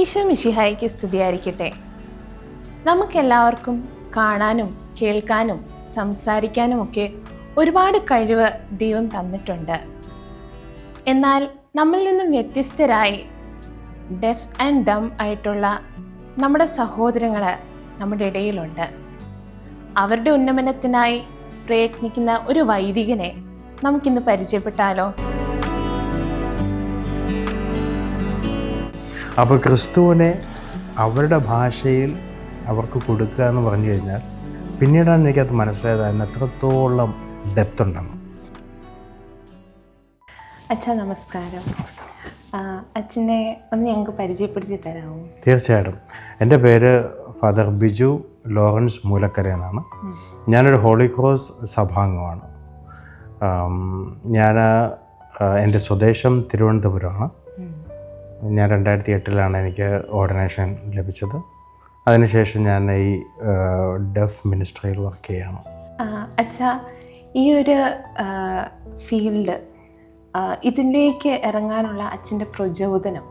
ഈശോ മിഷിഹായിക്ക് സ്തുതിയായിരിക്കട്ടെ. നമുക്കെല്ലാവർക്കും കാണാനും കേൾക്കാനും സംസാരിക്കാനും ഒക്കെ ഒരുപാട് കഴിവ് ദൈവം തന്നിട്ടുണ്ട്. എന്നാൽ നമ്മിൽ നിന്നും വ്യത്യസ്തരായി ഡെഫ് ആൻഡ് ഡം ആയിട്ടുള്ള നമ്മുടെ സഹോദരങ്ങൾ നമ്മുടെ ഇടയിലുണ്ട്. അവരുടെ ഉന്നമനത്തിനായി പ്രയത്നിക്കുന്ന ഒരു വൈദികനെ നമുക്കിന്ന് പരിചയപ്പെട്ടാലോ? അപ്പോൾ ക്രിസ്തുവിനെ അവരുടെ ഭാഷയിൽ അവർക്ക് കൊടുക്കുക എന്ന് പറഞ്ഞു കഴിഞ്ഞാൽ പിന്നീടാണ് എനിക്കത് മനസ്സിലായത് അതിന് എത്രത്തോളം ഡെപ്ത് ഉണ്ടെന്ന്. അച്ഛാ നമസ്കാരം. അച്ഛനെ ഒന്ന് ഞങ്ങൾക്ക് പരിചയപ്പെടുത്തി തരാമോ? തീർച്ചയായിട്ടും. എന്റെ പേര് ഫാദർ ബിജു ലോറൻസ് മൂലക്കര എന്നാണ് ഞാനൊരു ഹോളി ക്രോസ് സഭാംഗമാണ്. ഞാൻ എന്റെ സ്വദേശം തിരുവനന്തപുരമാണ്. ഞാൻ രണ്ടായിരത്തി എട്ടിലാണ് എനിക്ക് ഓർഡിനേഷൻ ലഭിച്ചത്. അതിനുശേഷം ഞാൻ ഈ ഡെഫ് മിനിസ്ട്രിയിൽ വർക്ക് ചെയ്യണം. അച്ഛാ ഈ ഒരു ഫീൽഡ് ഇതിലേക്ക് ഇറങ്ങാനുള്ള അച്ഛന്റെ പ്രചോദനം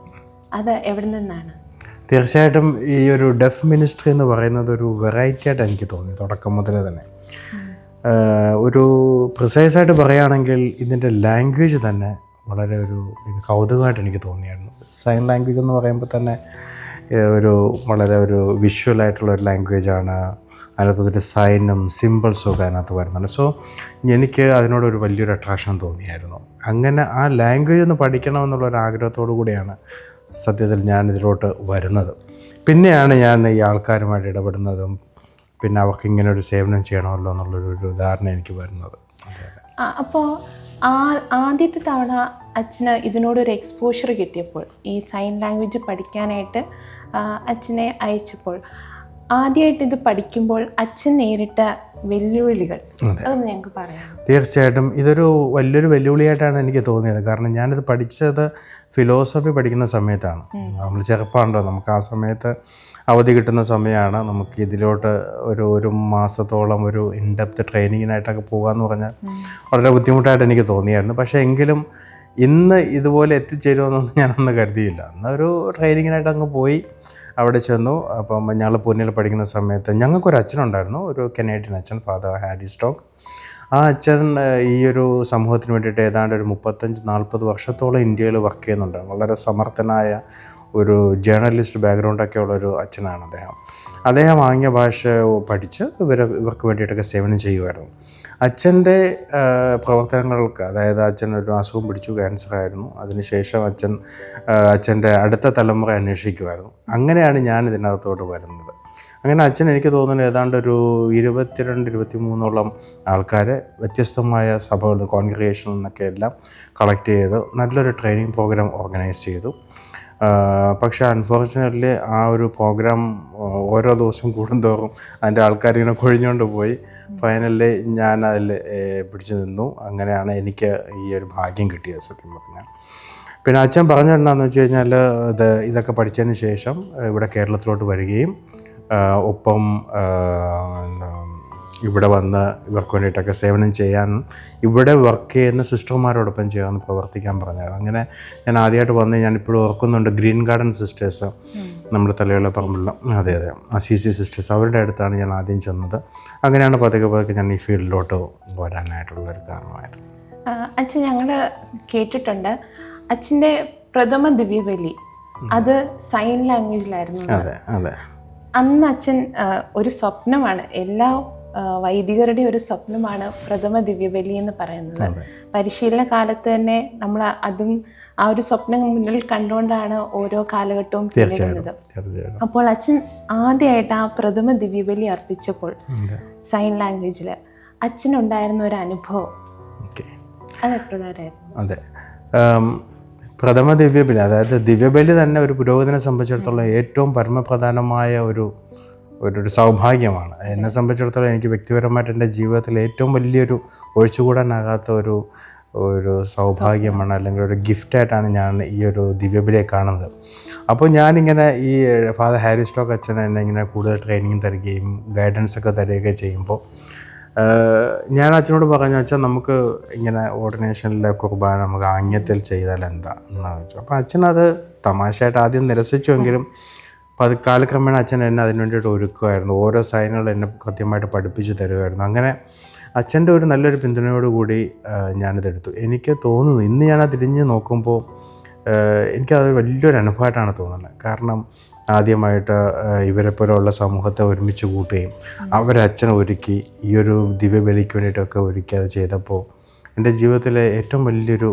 അത് എവിടെ നിന്നാണ്? തീർച്ചയായിട്ടും ഈ ഒരു ഡെഫ് മിനിസ്ട്രി എന്ന് പറയുന്നത് ഒരു വെറൈറ്റി ആയിട്ട് എനിക്ക് തോന്നി തുടക്കം മുതൽ തന്നെ. ഒരു പ്രിസൈസായിട്ട് പറയുകയാണെങ്കിൽ ഇതിന്റെ ലാംഗ്വേജ് തന്നെ വളരെ ഒരു കൗതുകമായിട്ട് എനിക്ക് തോന്നിയായിരുന്നു. സൈൻ ലാംഗ്വേജ് എന്ന് പറയുമ്പോൾ തന്നെ ഒരു വളരെ ഒരു വിഷ്വലായിട്ടുള്ള ഒരു ലാംഗ്വേജാണ് അതിനകത്തൊരു സൈനും സിമ്പിൾസും ഒക്കെ അതിനകത്ത് വരുന്നുണ്ട്. സോ എനിക്ക് അതിനോടൊരു വലിയൊരു അട്രാക്ഷൻ തോന്നിയായിരുന്നു. അങ്ങനെ ആ ലാംഗ്വേജ് ഒന്ന് പഠിക്കണമെന്നുള്ള ഒരു ആഗ്രഹത്തോടു കൂടിയാണ് സത്യത്തിൽ ഞാൻ ഇതിലോട്ട് വരുന്നത്. പിന്നെയാണ് ഞാൻ ഈ ആൾക്കാരുമായിട്ട് ഇടപെടുന്നതും പിന്നെ അവർക്ക് ഇങ്ങനെ ഒരു സേവനം ചെയ്യണമല്ലോ എന്നുള്ളൊരു ധാരണ എനിക്ക് വരുന്നത്. അപ്പോൾ ആദ്യത്തെ തവണ അച്ഛന് ഇതിനോടൊരു എക്സ്പോഷർ കിട്ടിയപ്പോൾ ഈ സൈൻ ലാംഗ്വേജ് പഠിക്കാനായിട്ട് അച്ഛനെ അയച്ചപ്പോൾ ആദ്യമായിട്ട് ഇത് പഠിക്കുമ്പോൾ അച്ഛൻ നേരിട്ട വെല്ലുവിളികൾ അതെ. അതൊന്ന് ഞങ്ങൾക്ക് പറയാം തീർച്ചയായിട്ടും ഇതൊരു വലിയൊരു വെല്ലുവിളിയായിട്ടാണ് എനിക്ക് തോന്നിയത്. കാരണം ഞാനിത് പഠിച്ചത് ഫിലോസഫി പഠിക്കുന്ന സമയത്താണ്. നമ്മൾ ചെറുപ്പമുണ്ടോ നമുക്ക് ആ സമയത്ത് അവധി കിട്ടുന്ന സമയമാണ്. നമുക്ക് ഇതിലോട്ട് ഒരു ഒരു മാസത്തോളം ഒരു ഇൻഡെപ്ത് ട്രെയിനിങ്ങിനായിട്ടൊക്കെ പോകാമെന്ന് പറഞ്ഞാൽ വളരെ ബുദ്ധിമുട്ടായിട്ട് എനിക്ക് തോന്നിയായിരുന്നു. പക്ഷേ എങ്കിലും ഇന്ന് ഇതുപോലെ എത്തിച്ചേരുമെന്നൊന്നും ഞാനൊന്നും കരുതിയില്ല. അന്നൊരു ട്രെയിനിങ്ങിനായിട്ട് അങ്ങ് പോയി അവിടെ ചെന്നു. അപ്പം ഞങ്ങൾ പൂനെയിൽ പഠിക്കുന്ന സമയത്ത് ഞങ്ങൾക്കൊരു അച്ഛനുണ്ടായിരുന്നു. ഒരു കനേഡിയൻ അച്ഛൻ ഫാദർ ഹാരി സ്റ്റോക്ക് ആ അച്ഛൻ ഈ ഒരു സമൂഹത്തിന് വേണ്ടിയിട്ട് ഏതാണ്ട് ഒരു മുപ്പത്തഞ്ച് നാൽപ്പത് വർഷത്തോളം ഇന്ത്യയിൽ വർക്ക് ചെയ്യുന്നുണ്ട്. വളരെ സമർത്ഥനായ ഒരു ജേർണലിസ്റ്റ് ബാക്ക്ഗ്രൗണ്ടൊക്കെ ഉള്ളൊരു അച്ഛനാണ് അദ്ദേഹം. അദ്ദേഹം ആംഗ്യ ഭാഷ പഠിച്ച് ഇവർ ഇവർക്ക് വേണ്ടിയിട്ടൊക്കെ സേവനം ചെയ്യുമായിരുന്നു. അച്ഛന്റെ പ്രവർത്തനങ്ങൾക്ക് അതായത് അച്ഛൻ ഒരു അസുഖം പിടിച്ചു ക്യാൻസർ ആയിരുന്നു. അതിനുശേഷം അച്ഛൻ അച്ഛന്റെ അടുത്ത തലമുറ അന്വേഷിക്കുമായിരുന്നു. അങ്ങനെയാണ് ഞാൻ ഇതിനകത്തോട്ട് വരുന്നത്. അങ്ങനെ അച്ഛൻ എനിക്ക് തോന്നുന്നത് ഏതാണ്ട് ഒരു ഇരുപത്തിരണ്ട് ഇരുപത്തി മൂന്നോളം ആൾക്കാരെ വ്യത്യസ്തമായ സഭകൾ കോൺഗ്രിഗേഷനിൽ നിന്നൊക്കെ എല്ലാം കളക്ട് ചെയ്ത് നല്ലൊരു ട്രെയിനിങ് പ്രോഗ്രാം ഓർഗനൈസ് ചെയ്തു. പക്ഷെ അൺഫോർച്ചുനേറ്റ്ലി ആ ഒരു പ്രോഗ്രാം ഓരോ ദിവസം കൂടുന്തോറും അതിന്റെ ആൾക്കാരിങ്ങനെ കൊഴിഞ്ഞുകൊണ്ട് പോയി. ഫൈനലി ഞാൻ അതിൽ പിടിച്ചു നിന്നു. അങ്ങനെയാണ് എനിക്ക് ഈ ഒരു ഭാഗ്യം കിട്ടിയത് സത്യം പറഞ്ഞാൽ. പിന്നെ അച്ഛൻ പറഞ്ഞെന്നാന്ന് വെച്ച് കഴിഞ്ഞാൽ ഇത് ഇതൊക്കെ പഠിച്ചതിന് ശേഷം ഇവിടെ കേരളത്തിലോട്ട് വരികയും ഒപ്പം ഇവിടെ വന്ന് ഇവർക്ക് വേണ്ടിയിട്ടൊക്കെ സേവനം ചെയ്യാൻ ഇവിടെ വർക്ക് ചെയ്യുന്ന സിസ്റ്റർമാരോടൊപ്പം ചെയ്യാമെന്ന് പ്രവർത്തിക്കാൻ പറഞ്ഞത് അങ്ങനെ ഞാൻ ആദ്യമായിട്ട് വന്ന് ഞാൻ ഇപ്പോഴും ഓർക്കുന്നുണ്ട് ഗ്രീൻ ഗാർഡൻ സിസ്റ്റേഴ്സ് നമ്മുടെ തലയുള്ള പറമ്പുള്ള അതെ അതെ. ആ സി സി സിസ്റ്റേഴ്സ് അവരുടെ അടുത്താണ് ഞാൻ ആദ്യം ചെന്നത്. അങ്ങനെയാണ് പതുക്കെ പതുക്കെ ഞാൻ ഈ ഫീൽഡിലോട്ട് വരാനായിട്ടുള്ളൊരു കാരണമായത്. ആ, അച്ഛൻ ഞങ്ങൾ കേട്ടിട്ടുണ്ട്. അച്ഛന്റെ പ്രഥമ ദിവ്യബലി അത് സൈൻ ലാംഗ്വേജിലായിരുന്നു അതെ അതെ. അന്ന് അച്ഛൻ ഒരു സ്വപ്നമാണ് എല്ലാ ആ, വൈദികരുടെയും ഒരു സ്വപ്നമാണ് പ്രഥമ ദിവ്യബലി എന്ന് പറയുന്നത്. പരിശീലന കാലത്ത് തന്നെ നമ്മൾ അതും ആ ഒരു സ്വപ്നം മുന്നിൽ കണ്ടുകൊണ്ടാണ് ഓരോ കാലഘട്ടവും പിന്നിടുന്നത്. അപ്പോൾ അച്ഛൻ ആദ്യമായിട്ട് ആ പ്രഥമ ദിവ്യബലി അർപ്പിച്ചപ്പോൾ സൈൻ ലാംഗ്വേജിൽ അച്ഛനുണ്ടായിരുന്ന ഒരു അനുഭവം. അതെ പ്രഥമ ദിവ്യബലി അതായത് ദിവ്യബലി തന്നെ ഒരു പുരോഗതിനെ സംബന്ധിച്ചിടത്തോളം ഏറ്റവും പരമപ്രധാനമായ ഒരു ഒരു സൗഭാഗ്യമാണ്. എന്നെ സംബന്ധിച്ചിടത്തോളം എനിക്ക് വ്യക്തിപരമായിട്ട് എന്റെ ജീവിതത്തിൽ ഏറ്റവും വലിയൊരു ഒഴിച്ചുകൂടാനാകാത്ത ഒരു ഒരു സൗഭാഗ്യമാണ് അല്ലെങ്കിൽ ഒരു ഗിഫ്റ്റായിട്ടാണ് ഞാൻ ഈ ഒരു ദിവ്യബലിയെ കാണുന്നത്. അപ്പോൾ ഞാനിങ്ങനെ ഈ ഫാദർ ഹാരി സ്റ്റോക്ക് അച്ഛൻ എന്നെ ഇങ്ങനെ കൂടുതൽ ട്രെയിനിങ് തരികയും ഗൈഡൻസ് ഒക്കെ തരികയൊക്കെ ചെയ്യുമ്പോൾ ഞാൻ അച്ഛനോട് പറഞ്ഞു വെച്ചാൽ നമുക്ക് ഇങ്ങനെ ഓർഡിനേഷനിലെ കുർബാന നമുക്ക് ആംഗ്യത്തിൽ ചെയ്താൽ എന്താ? എന്നാ വെച്ചു അപ്പോൾ അച്ഛനത് തമാശയായിട്ട് ആദ്യം നിരസിച്ചുവെങ്കിലും അപ്പോൾ അത് കാലക്രമേണ അച്ഛൻ എന്നെ അതിന് വേണ്ടിയിട്ട് ഒരുക്കുമായിരുന്നു. ഓരോ സൈനുകൾ എന്നെ കൃത്യമായിട്ട് പഠിപ്പിച്ചു തരുമായിരുന്നു. അങ്ങനെ അച്ഛന്റെ ഒരു നല്ലൊരു പിന്തുണയോടുകൂടി ഞാനിതെടുത്തു എനിക്ക് തോന്നുന്നു ഇന്ന് ഞാൻ തിരിഞ്ഞ് നോക്കുമ്പോൾ എനിക്കത് വലിയൊരു അനുഭവമായിട്ടാണ് തോന്നുന്നത്. കാരണം ആദ്യമായിട്ട് ഇവരെ പോലെയുള്ള സമൂഹത്തെ ഒരുമിച്ച് കൂട്ടുകയും അവരെ അച്ഛനെ ഒരുക്കി ഈ ഒരു ദിവ്യബലിക്ക് വേണ്ടിയിട്ടൊക്കെ ഒരുക്കി അത് ചെയ്തപ്പോൾ എന്റെ ജീവിതത്തിലെ ഏറ്റവും വലിയൊരു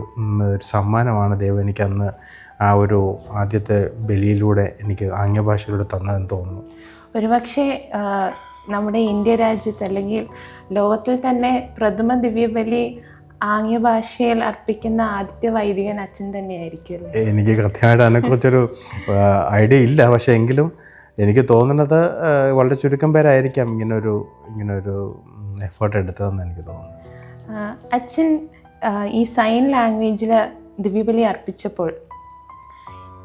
ഒരു സമ്മാനമാണ് ദൈവം എനിക്ക് അന്ന് ആ ഒരു ആദ്യത്തെ ബലിയിലൂടെ എനിക്ക് ആംഗ്യഭാഷയിലൂടെ തന്നതെന്ന് തോന്നുന്നു. ഒരുപക്ഷെ നമ്മുടെ ഇന്ത്യ രാജ്യത്ത് അല്ലെങ്കിൽ ലോകത്തിൽ തന്നെ പ്രഥമ ദിവ്യബലി ആംഗ്യ ഭാഷയിൽ അർപ്പിക്കുന്ന ആദ്യത്തെ വൈദികൻ അച്ഛൻ തന്നെയായിരിക്കും എനിക്ക് കൃത്യമായിട്ട് അതിനെക്കുറിച്ചൊരു ഐഡിയ ഇല്ല. പക്ഷേ എങ്കിലും എനിക്ക് തോന്നുന്നത് വളരെ ചുരുക്കം പേരായിരിക്കാം ഇങ്ങനൊരു ഇങ്ങനൊരു എഫേർട്ട് എടുത്തതെന്ന് എനിക്ക് തോന്നുന്നു. അച്ഛൻ ഈ സൈൻ ലാംഗ്വേജിൽ ദിവ്യബലി അർപ്പിച്ചപ്പോൾ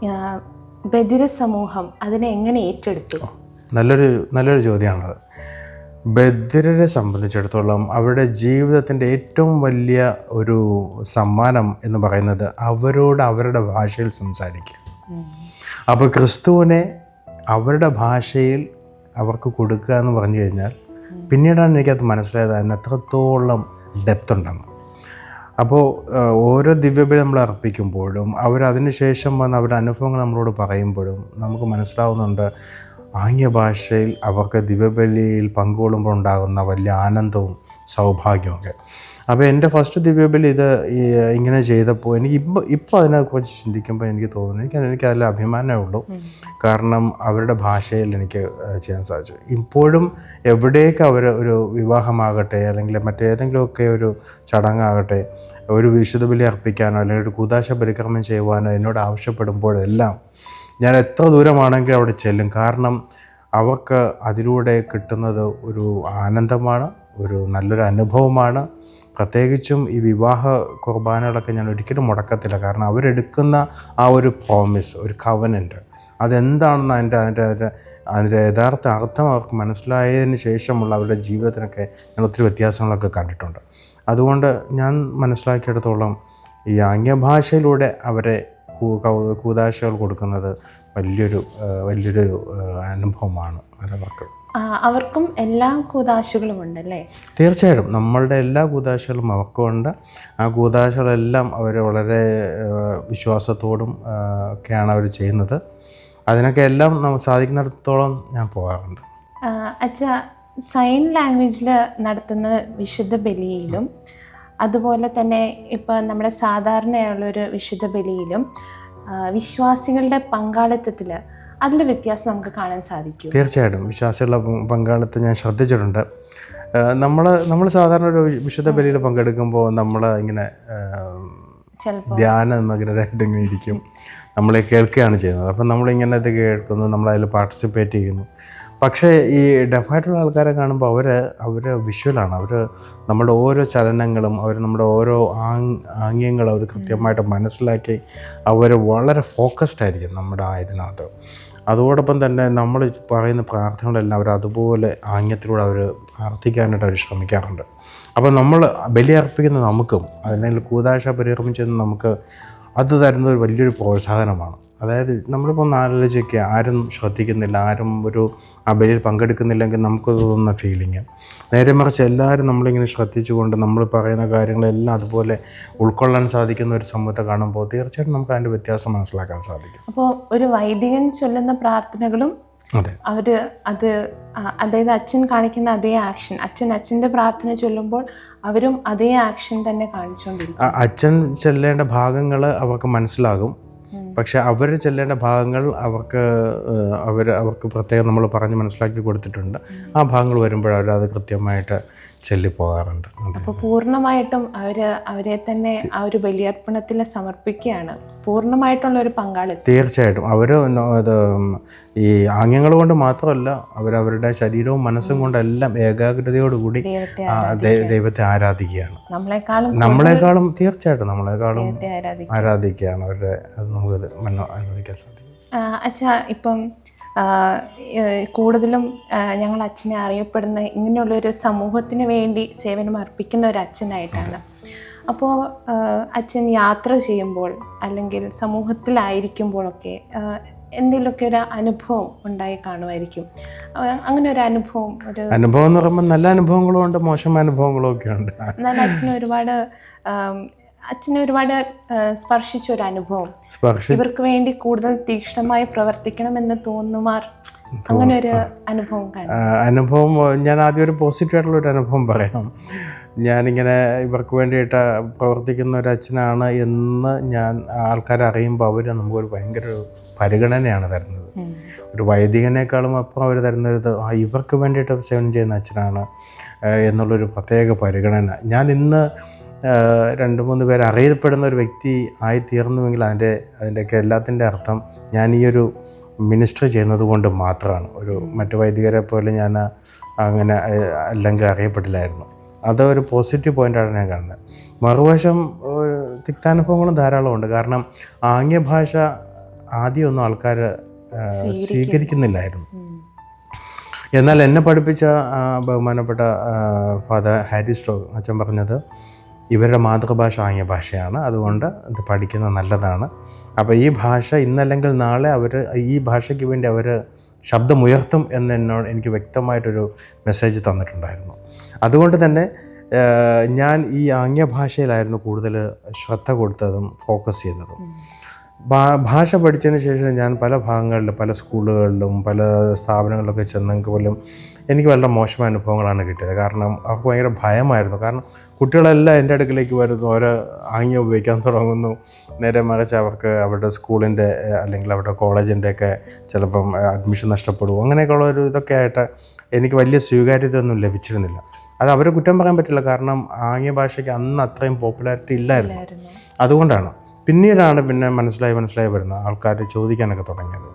ആ, ബധിര സമൂഹം അതിനെ എങ്ങനെ ഏറ്റെടുത്തു? നല്ലൊരു നല്ലൊരു ചോദ്യമാണത്. ബദിരരെ സംബന്ധിച്ചിടത്തോളം അവരുടെ ജീവിതത്തിന്റെ ഏറ്റവും വലിയ ഒരു സമ്മാനം എന്ന് പറയുന്നത് അവരോട് അവരുടെ ഭാഷയിൽ സംസാരിക്കുക. അപ്പോൾ ക്രിസ്തുവിനെ അവരുടെ ഭാഷയിൽ അവർക്ക് കൊടുക്കുക എന്ന് പറഞ്ഞു കഴിഞ്ഞാൽ പിന്നീടാണ് എനിക്കത് മനസ്സിലായത് അതിന് എത്രത്തോളം ഡെപ്ത് ഉണ്ടെന്ന്. അപ്പോൾ ഓരോ ദിവ്യബലി നമ്മൾ അർപ്പിക്കുമ്പോഴും അവരതിന് ശേഷം വന്ന് അവരുടെ അനുഭവങ്ങൾ നമ്മളോട് പറയുമ്പോഴും നമുക്ക് മനസ്സിലാവുന്നുണ്ട് ആംഗ്യ ഭാഷയിൽ അവർക്ക് ദിവ്യബലിയിൽ പങ്കുകൊള്ളുമ്പോൾ ഉണ്ടാകുന്ന വലിയ ആനന്ദവും സൗഭാഗ്യമൊക്കെ അപ്പോൾ എന്റെ ഫസ്റ്റ് ദിവ്യബലി ഇത് ഇങ്ങനെ ചെയ്തപ്പോൾ എനിക്ക് ഇപ്പോൾ ഇപ്പോൾ അതിനെക്കുറിച്ച് ചിന്തിക്കുമ്പോൾ എനിക്ക് തോന്നുന്നു. എനിക്ക് എനിക്ക് അതിൽ അഭിമാനമേ ഉള്ളൂ. കാരണം അവരുടെ ഭാഷയിൽ എനിക്ക് ചെയ്യാൻ സാധിച്ചു. ഇപ്പോഴും എവിടേക്ക് അവർ ഒരു വിവാഹമാകട്ടെ അല്ലെങ്കിൽ മറ്റേതെങ്കിലുമൊക്കെ ഒരു ചടങ്ങാകട്ടെ ഒരു വിശുദ്ധ ബലി അർപ്പിക്കാനോ അല്ലെങ്കിൽ ഒരു കൂതാശ പരിക്രമം ചെയ്യുവാനോ എന്നോട് ആവശ്യപ്പെടുമ്പോഴെല്ലാം ഞാൻ എത്ര ദൂരമാണെങ്കിലും അവിടെ ചെല്ലും. കാരണം അവർക്ക് അതിലൂടെ കിട്ടുന്നത് ഒരു ആനന്ദമാണ് ഒരു നല്ലൊരു അനുഭവമാണ്. പ്രത്യേകിച്ചും ഈ വിവാഹ കുർബാനകളൊക്കെ ഞാൻ ഒരിക്കലും മുടക്കത്തില്ല. കാരണം അവരെടുക്കുന്ന ആ ഒരു പ്രോമിസ് ഒരു കവനന്റ് അതെന്താണെന്ന് അതിന്റെ അതിന്റെ അതിന്റെ അതിന്റെ യഥാർത്ഥ അർത്ഥം അവർക്ക് മനസ്സിലായതിന് ശേഷമുള്ള അവരുടെ ജീവിതത്തിനൊക്കെ ഞാൻ ഒത്തിരി വ്യത്യാസങ്ങളൊക്കെ കണ്ടിട്ടുണ്ട്. അതുകൊണ്ട് ഞാൻ മനസ്സിലാക്കിയിടത്തോളം ഈ ആംഗ്യഭാഷയിലൂടെ അവരെ കൂതാശകൾ കൊടുക്കുന്നത് വലിയൊരു വലിയൊരു അനുഭവമാണ് ആ, അവർക്കും എല്ലാ കൂതാശകളും ഉണ്ടല്ലേ? തീർച്ചയായിട്ടും. നമ്മളുടെ എല്ലാ കൂതാശകളും അവർക്കുണ്ട്. ആ കൂതാശകളെല്ലാം അവർ വളരെ വിശ്വാസത്തോടും ഒക്കെയാണ് അവർ ചെയ്യുന്നത്. അതിനൊക്കെ എല്ലാം നമുക്ക് സാധിക്കുന്നിടത്തോളം ഞാൻ പോകാറുണ്ട്. അച്ഛ സൈൻ ലാംഗ്വേജിൽ നടത്തുന്ന വിശുദ്ധ ബലിയിലും അതുപോലെ തന്നെ ഇപ്പോൾ നമ്മുടെ സാധാരണയുള്ളൊരു വിശുദ്ധ ബലിയിലും വിശ്വാസികളുടെ പങ്കാളിത്തത്തിൽ അതിൽ വ്യത്യാസം നമുക്ക് കാണാൻ സാധിക്കും. തീർച്ചയായിട്ടും. വിശ്വാസികളുടെ പങ്കാളിത്തം ഞാൻ ശ്രദ്ധിച്ചിട്ടുണ്ട്. നമ്മൾ നമ്മൾ സാധാരണ ഒരു വിശുദ്ധ ബലിയിൽ പങ്കെടുക്കുമ്പോൾ നമ്മൾ ഇങ്ങനെ ധ്യാനം മകരായിട്ട് ഇങ്ങനെ ഇരിക്കും. നമ്മളെ കേൾക്കുകയാണ് ചെയ്യുന്നത്. അപ്പം നമ്മളിങ്ങനെ ഇത് കേൾക്കുന്നു നമ്മളതിൽ പാർട്ടിസിപ്പേറ്റ് ചെയ്യുന്നു. പക്ഷേ ഈ ഡെഫായിട്ടുള്ള ആൾക്കാരെ കാണുമ്പോൾ അവർ അവർ വിഷ്വലാണ് അവർ നമ്മുടെ ഓരോ ചലനങ്ങളും അവർ നമ്മുടെ ഓരോ ആങ് ആംഗ്യങ്ങളും അവർ കൃത്യമായിട്ട് മനസ്സിലാക്കി അവർ വളരെ ഫോക്കസ്ഡ് ആയിരിക്കും നമ്മുടെ ആ ഇതിനകത്ത്. അതോടൊപ്പം തന്നെ നമ്മൾ പറയുന്ന പ്രാർത്ഥനകളെല്ലാം അവർ അതുപോലെ ആംഗ്യത്തിലൂടെ അവർ പ്രാർത്ഥിക്കാനായിട്ട് അവർ ശ്രമിക്കാറുണ്ട്. അപ്പോൾ നമ്മൾ ബലി അർപ്പിക്കുന്ന നമുക്കും അല്ലെങ്കിൽ കൂതാശ പരികർമ്മിച്ചെന്ന് നമുക്ക് അത് തരുന്ന ഒരു വലിയൊരു പ്രോത്സാഹനമാണ്. അതായത് നമ്മളിപ്പോൾ ഒന്ന് ആലോചിക്കുക. ആരും ശ്രദ്ധിക്കുന്നില്ല. ആരും ഒരു ആ ബലിയിൽ പങ്കെടുക്കുന്നില്ലെങ്കിൽ നമുക്ക് തോന്നുന്ന ഫീലിങ് നേരെ മറിച്ച് എല്ലാവരും നമ്മളിങ്ങനെ ശ്രദ്ധിച്ചുകൊണ്ട് നമ്മൾ പറയുന്ന കാര്യങ്ങളെല്ലാം അതുപോലെ ഉൾക്കൊള്ളാൻ സാധിക്കുന്ന ഒരു സമൂഹത്തെ കാണുമ്പോൾ തീർച്ചയായിട്ടും നമുക്ക് അതിന്റെ വ്യത്യാസം മനസ്സിലാക്കാൻ സാധിക്കും. അപ്പോൾ ഒരു വൈദികൻ ചൊല്ലുന്ന പ്രാർത്ഥനകളും അവർ അത് അതായത് അച്ഛൻ കാണിക്കുന്ന അതേ ആക്ഷൻ അച്ഛൻ അച്ഛന്റെ പ്രാർത്ഥന ചൊല്ലുമ്പോൾ അവരും അതേ ആക്ഷൻ തന്നെ കാണിച്ചുകൊണ്ടിരിക്കും. അച്ഛൻ ചൊല്ലേണ്ട ഭാഗങ്ങൾ അവർക്ക് മനസ്സിലാകും. പക്ഷെ അവർ ചെല്ലേണ്ട ഭാഗങ്ങൾ അവർക്ക് അവർ അവർക്ക് പ്രത്യേകം നമ്മൾ പറഞ്ഞ് മനസ്സിലാക്കി കൊടുത്തിട്ടുണ്ട്. ആ ഭാഗങ്ങൾ അത് കൃത്യമായിട്ട് ചെല്ലിപ്പോകാറുണ്ട്. അപ്പോൾ പൂർണമായിട്ടും അവർ അവരെ തന്നെ ആ ഒരു ബലിയർപ്പണത്തിൽ സമർപ്പിക്കുകയാണ്. പൂർണമായിട്ടുള്ള ഒരു പങ്കാളിത്തം. തീർച്ചയായിട്ടും. അവർ ഇത് ഈ ആംഗ്യങ്ങൾ കൊണ്ട് മാത്രമല്ല അവരവരുടെ ശരീരവും മനസ്സും കൊണ്ടെല്ലാം ഏകാഗ്രതയോടുകൂടി ദൈവത്തെ ആരാധിക്കുകയാണ്. നമ്മളെക്കാളും നമ്മളെക്കാളും തീർച്ചയായിട്ടും നമ്മളെക്കാളും ആരാധിക്കുകയാണ്. അവരുടെ നമുക്ക് അനുഭവിക്കാൻ സാധിക്കും. അച്ഛാ ഇപ്പം കൂടുതലും ഞങ്ങൾ അച്ഛനെ അറിയപ്പെടുന്ന ഇങ്ങനെയുള്ളൊരു സമൂഹത്തിന് വേണ്ടി സേവനം അർപ്പിക്കുന്ന ഒരു അച്ഛനായിട്ടാണ്. അപ്പോൾ അച്ഛൻ യാത്ര ചെയ്യുമ്പോൾ അല്ലെങ്കിൽ സമൂഹത്തിലായിരിക്കുമ്പോഴൊക്കെ എന്തെങ്കിലുമൊക്കെ ഒരു അനുഭവം ഉണ്ടായി കാണുമായിരിക്കും. അങ്ങനെ ഒരു അനുഭവം ഒരു അനുഭവം എന്ന് പറയുമ്പോൾ നല്ല അനുഭവങ്ങളും ഉണ്ട് മോശം അനുഭവങ്ങളും ഒക്കെ ഉണ്ട് എന്നാൽ അച്ഛന് ഒരുപാട് അച്ഛനെ ഒരുപാട് സ്പർശിച്ച ഒരു അനുഭവം ഇവർക്ക് വേണ്ടി കൂടുതൽ തീക്ഷ്ണമായി പ്രവർത്തിക്കണം എന്ന് തോന്നുമാർ അങ്ങനെ ഒരു അനുഭവം അനുഭവം ഞാൻ ആദ്യം ഒരു പോസിറ്റീവ് ആയിട്ടുള്ള ഒരു അനുഭവം പറയാം ഞാനിങ്ങനെ ഇവർക്ക് വേണ്ടിയിട്ട് പ്രവർത്തിക്കുന്ന ഒരു അച്ഛനാണ് എന്ന് ഞാൻ ആൾക്കാരെ അറിയുമ്പോൾ അവർ നമുക്കൊരു ഭയങ്കര ഒരു പരിഗണനയാണ് തരുന്നത്. ഒരു വൈദികനേക്കാളും അപ്പുറം അവർ തരുന്നത് ആ ഇവർക്ക് വേണ്ടിയിട്ട് സേവനം ചെയ്യുന്ന അച്ഛനാണ് എന്നുള്ളൊരു പ്രത്യേക പരിഗണന. ഞാൻ ഇന്ന് രണ്ട് മൂന്ന് പേര് അറിയപ്പെടുന്ന ഒരു വ്യക്തി ആയിത്തീർന്നുവെങ്കിൽ അതിന്റെ അതിന്റെയൊക്കെ എല്ലാത്തിന്റെ അർത്ഥം ഞാൻ ഈ ഒരു മിനിസ്റ്റർ ചെയ്യുന്നത് കൊണ്ട് മാത്രമാണ്. ഒരു മറ്റു വൈദികരെ പോലെ ഞാൻ അങ്ങനെ അല്ലെങ്കിൽ അറിയപ്പെട്ടില്ലായിരുന്നു അതൊരു പോസിറ്റീവ് പോയിന്റാണ് ഞാൻ കാണുന്നത്. മറുവശം തിക്താനുഭവങ്ങളും ധാരാളമുണ്ട് കാരണം ആംഗ്യഭാഷ ആദ്യമൊന്നും ആൾക്കാർ സ്വീകരിക്കുന്നില്ലായിരുന്നു. എന്നാൽ എന്നെ പഠിപ്പിച്ച ബഹുമാനപ്പെട്ട ഫാദർ ഹാരി സ്റ്റോ അച്ഛൻ പറഞ്ഞത് ഇവരുടെ മാതൃഭാഷ ആംഗ്യ ഭാഷയാണ്. അതുകൊണ്ട് ഇത് പഠിക്കുന്നത് നല്ലതാണ്. അപ്പോൾ ഈ ഭാഷ ഇന്നല്ലെങ്കിൽ നാളെ അവർ ഈ ഭാഷയ്ക്ക് വേണ്ടി അവർ ശബ്ദമുയർത്തും എന്ന് എന്നോട് എനിക്ക് വ്യക്തമായിട്ടൊരു മെസ്സേജ് തന്നിട്ടുണ്ടായിരുന്നു. അതുകൊണ്ട് തന്നെ ഞാൻ ഈ ആംഗ്യ ഭാഷയിലായിരുന്നു കൂടുതൽ ശ്രദ്ധ കൊടുത്തതും ഫോക്കസ് ചെയ്തതും ഭാഷ പഠിച്ചതിന് ശേഷം ഞാൻ പല ഭാഗങ്ങളിലും പല സ്കൂളുകളിലും പല സ്ഥാപനങ്ങളിലൊക്കെ ചെന്നെങ്കിൽ പോലും എനിക്ക് വളരെ മോശമായ അനുഭവങ്ങളാണ് കിട്ടിയത്. കാരണം അവർക്ക് ഭയങ്കര ഭയമായിരുന്നു. കാരണം കുട്ടികളെല്ലാം എന്റെ അടുക്കിലേക്ക് വരുന്നു ഓരോ ആംഗ്യം ഉപയോഗിക്കാൻ തുടങ്ങുന്നു. നേരെ മറിച്ച് അവർക്ക് അവരുടെ സ്കൂളിന്റെ അല്ലെങ്കിൽ അവരുടെ കോളേജിന്റെയൊക്കെ ചിലപ്പം അഡ്മിഷൻ നഷ്ടപ്പെടും. അങ്ങനെയൊക്കെയുള്ള ഒരു ഇതൊക്കെ ആയിട്ട് എനിക്ക് വലിയ സ്വീകാര്യതയൊന്നും ലഭിച്ചിരുന്നില്ല. അത് അവരെ കുറ്റം പറയാൻ പറ്റില്ല. കാരണം ആംഗ്യ ഭാഷയ്ക്ക് അന്ന് അത്രയും പോപ്പുലാരിറ്റി ഇല്ലായിരുന്നു. അതുകൊണ്ടാണ്. പിന്നീടാണ് പിന്നെ മനസ്സിലായി മനസ്സിലായി വരുന്നത് ആൾക്കാർ ചോദിക്കാനൊക്കെ തുടങ്ങിയത്.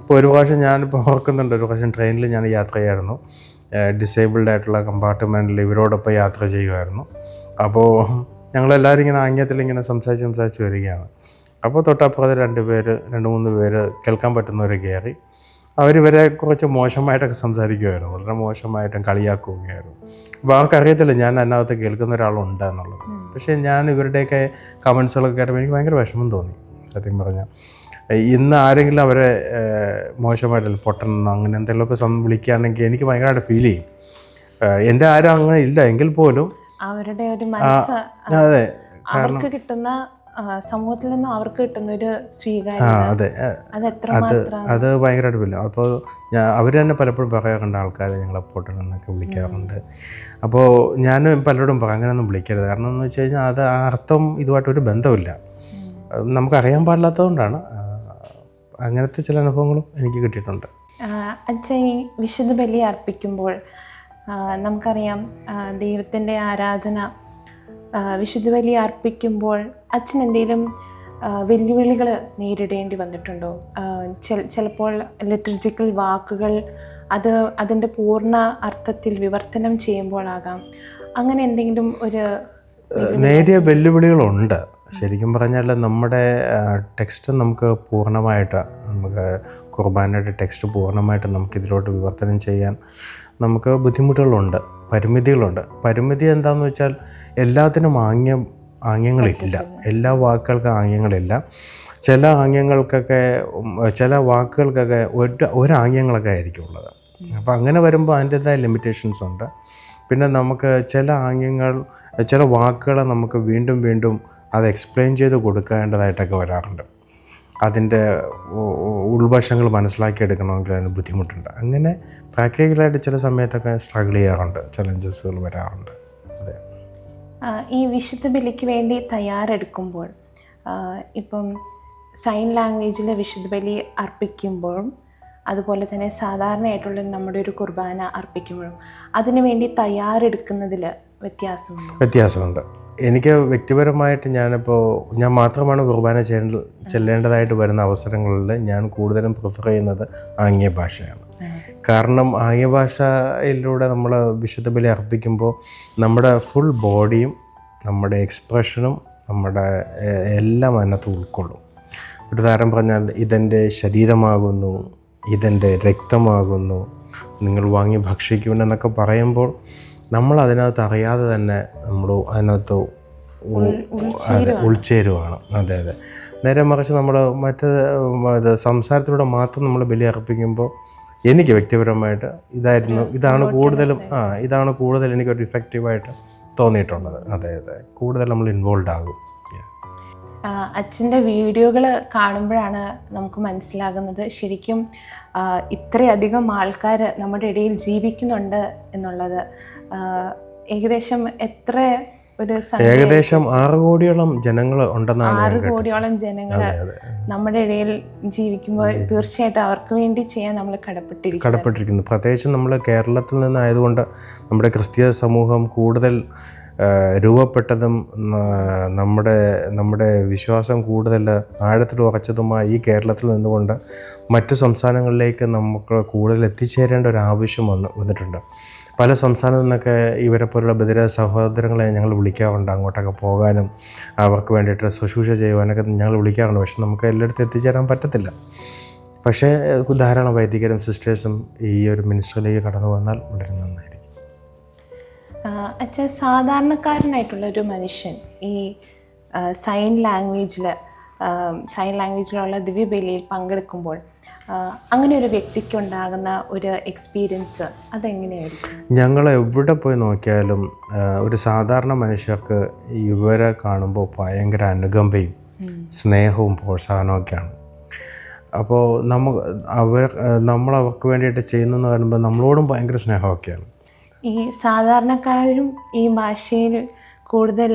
ഇപ്പോൾ ഒരു പ്രാവശ്യം ഞാനിപ്പോൾ ഓർക്കുന്നുണ്ട് ഒരു പ്രാവശ്യം ട്രെയിനിൽ ഞാൻ യാത്ര ചെയ്യായിരുന്നു. ഡിസേബിൾഡ് ആയിട്ടുള്ള കമ്പാർട്ട്മെന്റിൽ ഇവരോടൊപ്പം യാത്ര ചെയ്യുമായിരുന്നു. അപ്പോൾ ഞങ്ങളെല്ലാവരും ഇങ്ങനെ ആംഗ്യത്തിൽ ഇങ്ങനെ സംസാരിച്ച് സംസാരിച്ച് വരികയാണ്. അപ്പോൾ തൊട്ടപ്പുറത്ത് രണ്ട് പേര് രണ്ട് മൂന്ന് പേര് കേൾക്കാൻ പറ്റുന്നവർ കയറി. അവരിവരെ കുറച്ച് മോശമായിട്ടൊക്കെ സംസാരിക്കുമായിരുന്നു വളരെ മോശമായിട്ടും കളിയാക്കുകയായിരുന്നു. അപ്പോൾ അവർക്കറിയത്തില്ല ഞാൻ അതിനകത്ത് കേൾക്കുന്ന ഒരാളുണ്ട് എന്നുള്ളത്. പക്ഷേ ഞാൻ ഇവരുടെയൊക്കെ കമൻസുകളൊക്കെ കേട്ടപ്പോൾ എനിക്ക് ഭയങ്കര വിഷമം തോന്നി സത്യം പറഞ്ഞാൽ. ഇന്ന് ആരെങ്കിലും അവരെ മോശമായിട്ടല്ല പൊട്ടണെന്നോ അങ്ങനെ എന്തെങ്കിലുമൊക്കെ സ്വന്തം വിളിക്കുകയാണെങ്കിൽ എനിക്ക് ഭയങ്കരമായിട്ട് ഫീൽ ചെയ്യും. എന്റെ ആരും അങ്ങനെ ഇല്ല. എങ്കിൽ പോലും അവരുടെ ഒരു മനസ്സ് അതെ. അവർക്ക് കിട്ടുന്ന സമൂഹത്തിൽ നിന്നും അവർക്ക് കിട്ടുന്ന ഒരു സ്വീകാര്യത അതെ. ഭയങ്കരമായിട്ട് വലിയ അപ്പോൾ ഞാൻ അവർ തന്നെ പലപ്പോഴും പറയാറുണ്ട് ആൾക്കാർ ഞങ്ങളെ പൊട്ടൻ എന്നൊക്കെ വിളിക്കാറുണ്ട്. അപ്പോൾ ഞാൻ പലരോടും പറയും അങ്ങനെയൊന്നും വിളിക്കരുത്. കാരണം എന്ന് വെച്ച് കഴിഞ്ഞാൽ അത് ആ അർത്ഥം ഇതുമായിട്ടൊരു ബന്ധമില്ല നമുക്കറിയാൻ പാടില്ലാത്തതുകൊണ്ടാണ്. അങ്ങനത്തെ ചില അനുഭവങ്ങളും എനിക്ക് കിട്ടിയിട്ടുണ്ട്. അച്ഛൻ ഈ വിശുദ്ധ ബലി അർപ്പിക്കുമ്പോൾ നമുക്കറിയാം ദൈവത്തിന്റെ ആരാധന വിശുദ്ധ ബലി അർപ്പിക്കുമ്പോൾ അച്ഛൻ എന്തെങ്കിലും വെല്ലുവിളികൾ നേരിടേണ്ടി വന്നിട്ടുണ്ടോ? ചിലപ്പോൾ ലിറ്റർജിക്കൽ വാക്കുകൾ അത് അതിന്റെ പൂർണ അർത്ഥത്തിൽ വിവർത്തനം ചെയ്യുമ്പോഴാകാം. അങ്ങനെ എന്തെങ്കിലും ഒരു നേരിയ വെല്ലുവിളികളുണ്ട്. ശരിക്കും പറഞ്ഞാൽ നമ്മുടെ ടെക്സ്റ്റ് നമുക്ക് പൂർണമായിട്ട് നമുക്ക് കുർബാനയുടെ ടെക്സ്റ്റ് പൂർണമായിട്ട് നമുക്ക് ഇതിലോട്ട് വിവർത്തനം ചെയ്യാൻ നമുക്ക് ബുദ്ധിമുട്ടുകളുണ്ട്. പരിമിതികളുണ്ട്. പരിമിതി എന്താണെന്ന് വെച്ചാൽ എല്ലാത്തിനും ആംഗ്യം ആംഗ്യങ്ങളില്ല. എല്ലാ വാക്കുകൾക്കും ആംഗ്യങ്ങളില്ല. ചില ആംഗ്യങ്ങൾക്കൊക്കെ ചില വാക്കുകൾക്കൊക്കെ ഒരു ഒരു ആംഗ്യങ്ങളൊക്കെ ആയിരിക്കും ഉള്ളത്. അപ്പോൾ അങ്ങനെ വരുമ്പോൾ അതിന്റെതായ ലിമിറ്റേഷൻസ് ഉണ്ട്. പിന്നെ നമുക്ക് ചില ആംഗ്യങ്ങൾ ചില വാക്കുകളെ നമുക്ക് വീണ്ടും വീണ്ടും അത് എക്സ്പ്ലെയിൻ ചെയ്ത് കൊടുക്കേണ്ടതായിട്ടൊക്കെ വരാറുണ്ട്. അതിന്റെ ഉൾവശങ്ങൾ മനസ്സിലാക്കിയെടുക്കണമെങ്കിൽ അതിന് ബുദ്ധിമുട്ടുണ്ട്. അങ്ങനെ പ്രാക്ടിക്കലായിട്ട് ചില സമയത്തൊക്കെ സ്ട്രഗിൾ ചെയ്യാറുണ്ട് ചലഞ്ചസുകൾ വരാറുണ്ട്. അതെ. ഈ വിശുദ്ധ ബലിക്ക് വേണ്ടി തയ്യാറെടുക്കുമ്പോൾ ഇപ്പം സൈൻ ലാംഗ്വേജിൽ വിശുദ്ധ ബലി അർപ്പിക്കുമ്പോഴും അതുപോലെ തന്നെ സാധാരണയായിട്ടുള്ള നമ്മുടെ ഒരു കുർബാന അർപ്പിക്കുമ്പോഴും അതിനുവേണ്ടി തയ്യാറെടുക്കുന്നതിൽ വ്യത്യാസമുണ്ട്? വ്യത്യാസമുണ്ട്. എനിക്ക് വ്യക്തിപരമായിട്ട് ഞാനിപ്പോൾ ഞാൻ മാത്രമാണ് കുർബാന ചെയ്യേണ്ട ചെല്ലേണ്ടതായിട്ട് വരുന്ന അവസരങ്ങളിൽ ഞാൻ കൂടുതലും പ്രിഫർ ചെയ്യുന്നത് ആംഗ്യ ഭാഷയാണ്. കാരണം ആംഗ്യ ഭാഷയിലൂടെ നമ്മൾ വിശുദ്ധ ബലി അർപ്പിക്കുമ്പോൾ നമ്മുടെ ഫുൾ ബോഡിയും നമ്മുടെ എക്സ്പ്രഷനും നമ്മുടെ എല്ലാം അതിനകത്ത് ഉൾക്കൊള്ളും. ഒരു താരം പറഞ്ഞാൽ ഇതെന്റെ ശരീരമാകുന്നു ഇതെന്റെ രക്തമാകുന്നു നിങ്ങൾ വാങ്ങി ഭക്ഷിക്കുമെന്നൊക്കെ പറയുമ്പോൾ നമ്മൾ അതിനകത്ത് അറിയാതെ തന്നെ നമ്മൾ അതിനകത്ത് ഉൾച്ചേരുവാണ്. അതെ അതെ നേരെ മറിച്ച് നമ്മൾ മറ്റ് സംസാരത്തിലൂടെ മാത്രം നമ്മൾ ബലി അർപ്പിക്കുമ്പോൾ എനിക്ക് വ്യക്തിപരമായിട്ട് ഇതായിരുന്നു ഇതാണ് കൂടുതലും ആ ഇതാണ് കൂടുതൽ എനിക്കൊരു ഇഫക്റ്റീവായിട്ട് തോന്നിയിട്ടുള്ളത്. അതെ അതെ. കൂടുതൽ നമ്മൾ ഇൻവോൾവ് ആകും. അച്ഛന്റെ വീഡിയോകൾ കാണുമ്പോഴാണ് നമുക്ക് മനസ്സിലാകുന്നത് ശരിക്കും ഇത്രയധികം ആൾക്കാർ നമ്മുടെ ഇടയിൽ ജീവിക്കുന്നുണ്ട് എന്നുള്ളത്. ഏകദേശം എത്ര ഒരു ഏകദേശം ആറ് കോടിയോളം ജനങ്ങൾ ഉണ്ടെന്നാണ് ആറ് കോടിയോളം ജനങ്ങൾ നമ്മുടെ ഇടയിൽ ജീവിക്കുമ്പോൾ തീർച്ചയായിട്ടും അവർക്ക് വേണ്ടി ചെയ്യാൻ നമ്മൾ കടപ്പെട്ടിരിക്കുന്നു കടപ്പെട്ടിരിക്കുന്നു. പ്രത്യേകിച്ചും നമ്മൾ കേരളത്തിൽ നിന്നായതുകൊണ്ട് നമ്മുടെ ക്രിസ്തീയ സമൂഹം കൂടുതൽ രൂപപ്പെട്ടതും നമ്മുടെ നമ്മുടെ വിശ്വാസം കൂടുതൽ ആഴത്തിൽ ഉറച്ചതുമായ ഈ കേരളത്തിൽ നിന്നുകൊണ്ട് മറ്റു സംസ്ഥാനങ്ങളിലേക്ക് നമുക്ക് കൂടുതൽ എത്തിച്ചേരേണ്ട ഒരു ആവശ്യം വന്ന് വന്നിട്ടുണ്ട്. പല സംസ്ഥാനത്തു നിന്നൊക്കെ ഇവരെ പോലുള്ള ബദിര സഹോദരങ്ങളെ ഞങ്ങൾ വിളിക്കാറുണ്ട്. അങ്ങോട്ടൊക്കെ പോകാനും അവർക്ക് വേണ്ടിയിട്ട് ശുശ്രൂഷ ചെയ്യുവാനൊക്കെ ഞങ്ങൾ വിളിക്കാറുണ്ട്. പക്ഷെ നമുക്ക് എല്ലായിടത്തും എത്തിച്ചേരാൻ പറ്റത്തില്ല. പക്ഷേ ധാരാളം വൈദികരും സിസ്റ്റേഴ്സും ഈ ഒരു മിനിസ്റ്ററിലേക്ക് കടന്നു വന്നാൽ വളരെ നന്നായിരിക്കും. അച്ഛാ സാധാരണക്കാരനായിട്ടുള്ള ഒരു മനുഷ്യൻ ഈ സൈൻ ലാംഗ്വേജിൽ സൈൻ ലാംഗ്വേജിലുള്ള ദിവ്യബലിയിൽ പങ്കെടുക്കുമ്പോൾ അങ്ങനെ ഒരു വ്യക്തിക്ക് ഉണ്ടാകുന്ന ഒരു എക്സ്പീരിയൻസ് അതെങ്ങനെയായിരിക്കും? ഞങ്ങൾ എവിടെ പോയി നോക്കിയാലും ഒരു സാധാരണ മനുഷ്യർക്ക് ഇവരെ കാണുമ്പോൾ ഭയങ്കര അനുകമ്പയും സ്നേഹവും പ്രോത്സാഹനവും ഒക്കെയാണ്. അപ്പോൾ നമ്മൾ അവർ നമ്മൾ അവർക്ക് വേണ്ടിയിട്ട് ചെയ്യുന്നതെന്ന് പറയുമ്പോൾ നമ്മളോടും ഭയങ്കര സ്നേഹമൊക്കെയാണ് ഈ സാധാരണക്കാരും ഈ ഭാഷയിൽ കൂടുതൽ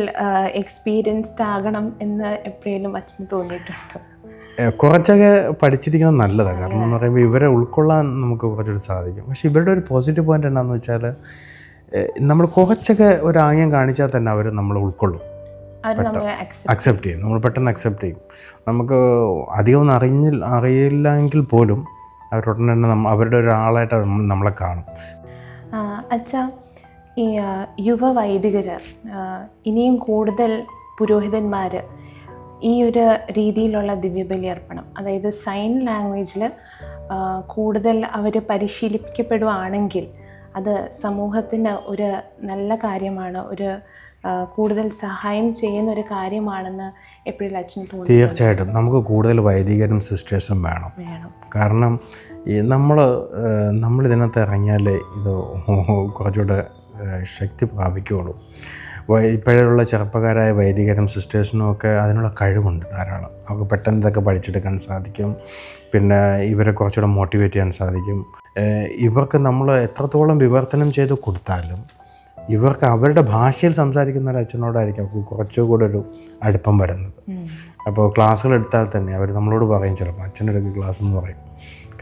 എക്സ്പീരിയൻസ്ഡ് ആകണം എന്ന് എപ്പോഴേലും അച്ഛന് തോന്നിയിട്ടുണ്ടോ. കുറച്ചൊക്കെ പഠിച്ചിരിക്കുന്നത് നല്ലതാണ് കാരണം എന്ന് പറയുമ്പോൾ ഇവരെ ഉൾക്കൊള്ളാൻ നമുക്ക് കുറച്ചുകൂടി സാധിക്കും. പക്ഷേ ഇവരുടെ ഒരു പോസിറ്റീവ് പോയിന്റ് എന്താണെന്ന് വെച്ചാൽ നമ്മൾ കുറച്ചൊക്കെ ഒരു ആംഗ്യം കാണിച്ചാൽ തന്നെ അവർ നമ്മൾ ഉൾക്കൊള്ളും. അക്സെപ്റ്റ് ചെയ്യും. നമ്മൾ പെട്ടെന്ന് അക്സെപ്റ്റ് ചെയ്യും. നമുക്ക് അധികം ഒന്നും അറിഞ്ഞ അറിയില്ലെങ്കിൽ പോലും അവരുടനെ തന്നെ അവരുടെ ഒരാളായിട്ട് നമ്മളെ കാണും. അച്ഛാ ഈ യുവ വൈദികർ ഇനിയും കൂടുതൽ പുരോഹിതന്മാർ ഈ ഒരു രീതിയിലുള്ള ദിവ്യബലി അർപ്പണം അതായത് സൈൻ ലാംഗ്വേജിൽ കൂടുതൽ അവർ പരിശീലിപ്പിക്കപ്പെടുകയാണെങ്കിൽ അത് സമൂഹത്തിന് ഒരു നല്ല കാര്യമാണ് ഒരു കൂടുതൽ സഹായം ചെയ്യുന്ന ഒരു കാര്യമാണെന്ന് എപ്പോഴും അച്ഛൻ തോന്നുന്നു. തീർച്ചയായിട്ടും. നമുക്ക് കൂടുതൽ വൈദികരും സിസ്റ്റേഴ്സും വേണം. വേണം. കാരണം ഈ നമ്മൾ നമ്മൾ ഇതിനകത്ത് ഇറങ്ങിയാലേ ഇത് കുറച്ചുകൂടെ ശക്തി പ്രാപിക്കുകയുള്ളൂ. ഇപ്പോഴുള്ള ചെറുപ്പക്കാരായ വൈദികരും സിസ്റ്റേഴ്സിനും ഒക്കെ അതിനുള്ള കഴിവുണ്ട് ധാരാളം. അവർക്ക് പെട്ടെന്ന് ഇതൊക്കെ പഠിച്ചെടുക്കാൻ സാധിക്കും. പിന്നെ ഇവരെ കുറച്ചുകൂടെ മോട്ടിവേറ്റ് ചെയ്യാൻ സാധിക്കും. ഇവർക്ക് നമ്മൾ എത്രത്തോളം വിവർത്തനം ചെയ്ത് കൊടുത്താലും ഇവർക്ക് അവരുടെ ഭാഷയിൽ സംസാരിക്കുന്ന ഒരു അച്ഛനോടായിരിക്കും അവർക്ക് കുറച്ചുകൂടെ ഒരു അടുപ്പം വരുന്നത്. അപ്പോൾ ക്ലാസ്സുകൾ എടുത്താൽ തന്നെ അവർ നമ്മളോട് പറയും ചിലപ്പോൾ അച്ഛന്റെ അടുക്ക് ക്ലാസ് എന്ന് പറയും.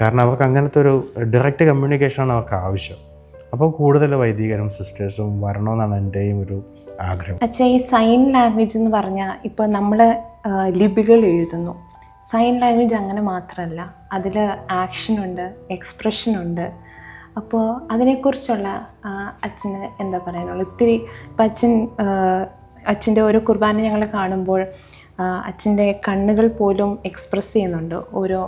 കാരണം അവർക്ക് അങ്ങനത്തെ ഒരു ഡയറക്റ്റ് കമ്മ്യൂണിക്കേഷനാണ് അവർക്ക് ആവശ്യം. അപ്പോൾ കൂടുതൽ വൈദികരും സിസ്റ്റേഴ്സും വരണമെന്നാണ് എന്റെയും ഒരു ആഗ്രഹം. അച്ഛാ ഈ സൈൻ ലാംഗ്വേജ് എന്ന് പറഞ്ഞാൽ ഇപ്പോൾ നമ്മൾ ലിപികൾ എഴുതുന്നു. സൈൻ ലാംഗ്വേജ് അങ്ങനെ മാത്രമല്ല അതിൽ ആക്ഷൻ ഉണ്ട് എക്സ്പ്രഷൻ ഉണ്ട്. അപ്പോൾ അതിനെക്കുറിച്ചുള്ള അച്ഛന് എന്താ പറയാനുള്ളത് ഒത്തിരി ഇപ്പം അച്ഛൻ അച്ഛന്റെ ഓരോ കുർബാന ഞങ്ങൾ കാണുമ്പോൾ അച്ഛന്റെ കണ്ണുകൾ പോലും എക്സ്പ്രസ് ചെയ്യുന്നുണ്ട് ഓരോ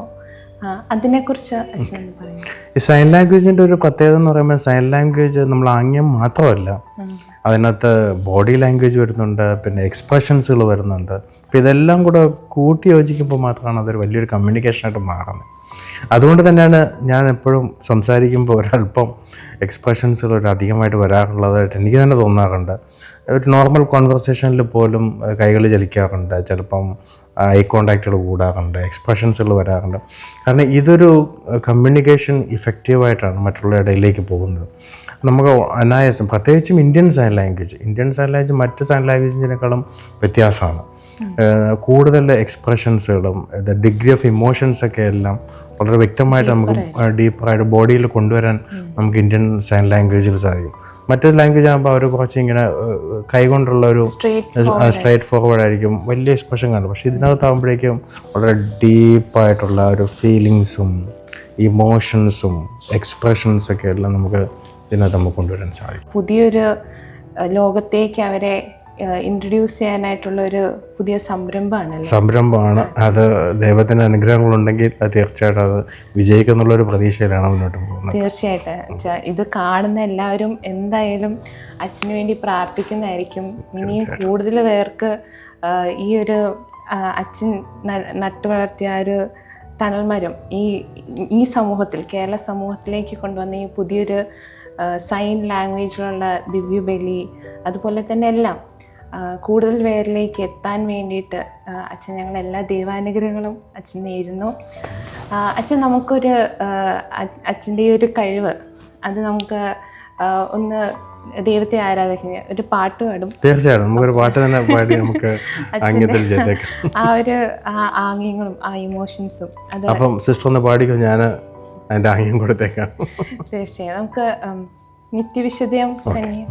അതിനെക്കുറിച്ച് അച്ഛൻ എന്താ പറയുന്നത് സൈൻ ലാംഗ്വേജിന്റെ ഒരു പ്രത്യേകത എന്ന് പറയുമ്പോൾ സൈൻ ലാംഗ്വേജ് നമ്മൾ ആംഗ്യം മാത്രമല്ല. അതിനകത്ത് ബോഡി ലാംഗ്വേജ് വരുന്നുണ്ട് പിന്നെ എക്സ്പ്രഷൻസുകൾ വരുന്നുണ്ട്. അപ്പോൾ ഇതെല്ലാം കൂടെ കൂട്ടി യോജിക്കുമ്പോൾ മാത്രമാണ് അതൊരു വലിയൊരു കമ്മ്യൂണിക്കേഷനായിട്ട് മാറുന്നത്. അതുകൊണ്ട് തന്നെയാണ് ഞാൻ എപ്പോഴും സംസാരിക്കുമ്പോൾ ഒരല്പം എക്സ്പ്രഷൻസുകൾ ഒരു അധികമായിട്ട് വരാറുള്ളതായിട്ട് എനിക്ക് തന്നെ തോന്നാറുണ്ട്. ഒരു നോർമൽ കോൺവെർസേഷനിൽ പോലും കൈകൾ ചലിക്കാറുണ്ട്. ചിലപ്പം ഐ കോണ്ടാക്റ്റുകൾ കൂടാറുണ്ട് എക്സ്പ്രഷൻസുകൾ വരാറുണ്ട്. കാരണം ഇതൊരു കമ്മ്യൂണിക്കേഷൻ ഇഫക്റ്റീവായിട്ടാണ് മറ്റുള്ള ഇടയിലേക്ക് പോകുന്നത്. നമുക്ക് അനായാസം പ്രത്യേകിച്ചും Indian sign language Indian sign language മറ്റ് സൈൻ ലാംഗ്വേജിനേക്കാളും വ്യത്യാസമാണ്. കൂടുതൽ എക്സ്പ്രഷൻസുകളും ഡിഗ്രി ഓഫ് ഇമോഷൻസൊക്കെ എല്ലാം വളരെ വ്യക്തമായിട്ട് നമുക്ക് ഡീപ്പറായിട്ട് ബോഡിയിൽ കൊണ്ടുവരാൻ നമുക്ക് ഇന്ത്യൻ സൈൻ ലാംഗ്വേജിൽ സാധിക്കും. മറ്റൊരു ലാംഗ്വേജ് ആകുമ്പോൾ അവർ കുറച്ച് ഇങ്ങനെ കൈകൊണ്ടുള്ള ഒരു സ്ട്രേറ്റ് ഫോർവേഡ് ആയിരിക്കും. വലിയ എക്സ്പ്രഷൻ കാണും. പക്ഷേ ഇതിനകത്താകുമ്പോഴേക്കും വളരെ ഡീപ്പായിട്ടുള്ള ഒരു ഫീലിങ്സും ഇമോഷൻസും എക്സ്പ്രഷൻസ് ഒക്കെ എല്ലാം നമുക്ക് ഇതിനകത്ത് നമുക്ക് കൊണ്ടുവരാൻ സാധിക്കും. പുതിയൊരു ലോകത്തേക്ക് അവരെ ഇൻട്രൊഡ്യൂസ് ചെയ്യാനായിട്ടുള്ള ഒരു പുതിയ സംരംഭമാണ് സംരംഭമാണ്. അത് ദൈവത്തിന്റെ അനുഗ്രഹങ്ങളുണ്ടെങ്കിൽ അത് തീർച്ചയായിട്ടും അത് വിജയിക്കുന്നുള്ളൊരു പ്രതീക്ഷയിലാണ് മുന്നോട്ട് പോകുന്നത്. തീർച്ചയായിട്ടും. ഇത് കാണുന്ന എല്ലാവരും എന്തായാലും അച്ഛന് വേണ്ടി പ്രാർത്ഥിക്കുന്നതായിരിക്കും. ഇനിയും കൂടുതൽ പേർക്ക് ഈ ഒരു അച്ഛൻ നട്ടു വളർത്തിയ ആ ഒരു തണൽമരം ഈ ഈ സമൂഹത്തിൽ കേരള സമൂഹത്തിലേക്ക് കൊണ്ടുവന്ന ഈ പുതിയൊരു സൈൻ ലാംഗ്വേജിലുള്ള ദിവ്യബലി അതുപോലെ തന്നെ എല്ലാം കൂടുതൽ പേരിലേക്ക് എത്താൻ വേണ്ടിയിട്ട് അച്ഛൻ ഞങ്ങൾ എല്ലാ ദൈവാനുഗ്രഹങ്ങളും അച്ഛൻ നേരുന്നു. അച്ഛൻ നമുക്കൊരു അച്ഛന്റെ ഒരു കഴിവ് അത് നമുക്ക് ഒന്ന് ദൈവത്തെ ആരാധിക്കുന്ന ഒരു പാട്ട് പാടും. തീർച്ചയായിട്ടും. നമുക്കൊരു പാട്ട് തന്നെ പാടി നമുക്ക് ആ ഒരു ആംഗ്യങ്ങളും ആ ഇമോഷൻസും അപ്പം സിസ്റ്റർ ഒന്ന് പാടിക്കും? ഞാൻ അതിന്റെ ആംഗ്യം കൊടുത്തേക്കാം. തീർച്ചയായും. നമുക്ക് നിത്യവിശുദ്ധം തന്നെ.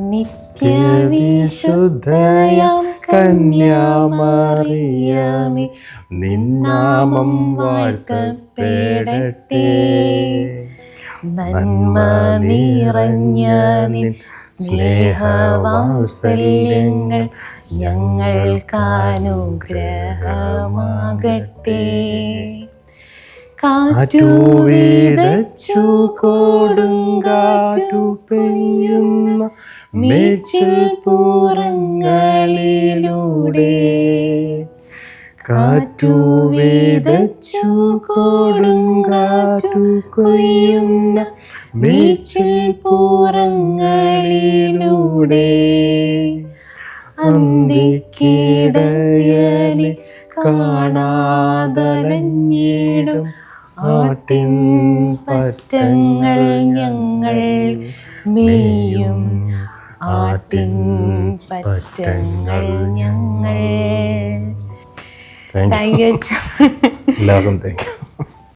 നിത്യവിശുദ്ധയാം കന്യാമറിയാമി. നിന്നാമം വാഴ്ത്തപ്പെടട്ടെ നന്മ നിറഞ്ഞ നിൻ സ്നേഹവാത്സല്യങ്ങൾ ഞങ്ങൾക്കാനുഗ്രഹമാകട്ടെ. കാറ്റു വിതച്ചു കൊടുങ്കാറ്റു പെയ്യുന്ന മേച്ചിൽ പൂരങ്ങളിലൂടെ. കാറ്റു വേദച്ചു കൊടുങ്കാറ്റു കൊയ്യുന്ന മേച്ചിൽ പൂരങ്ങളിലൂടെ. അന്തിക്കിടയനെ കാണാതലഞ്ഞിടും ആട്ടിൻ പറ്റങ്ങൾ ഞങ്ങൾ മേയും. ആട്ടിൻ പറ്റങ്ങൾ ഞങ്ങൾ. താങ്ക് യു എല്ലാവർക്കും താങ്ക് യു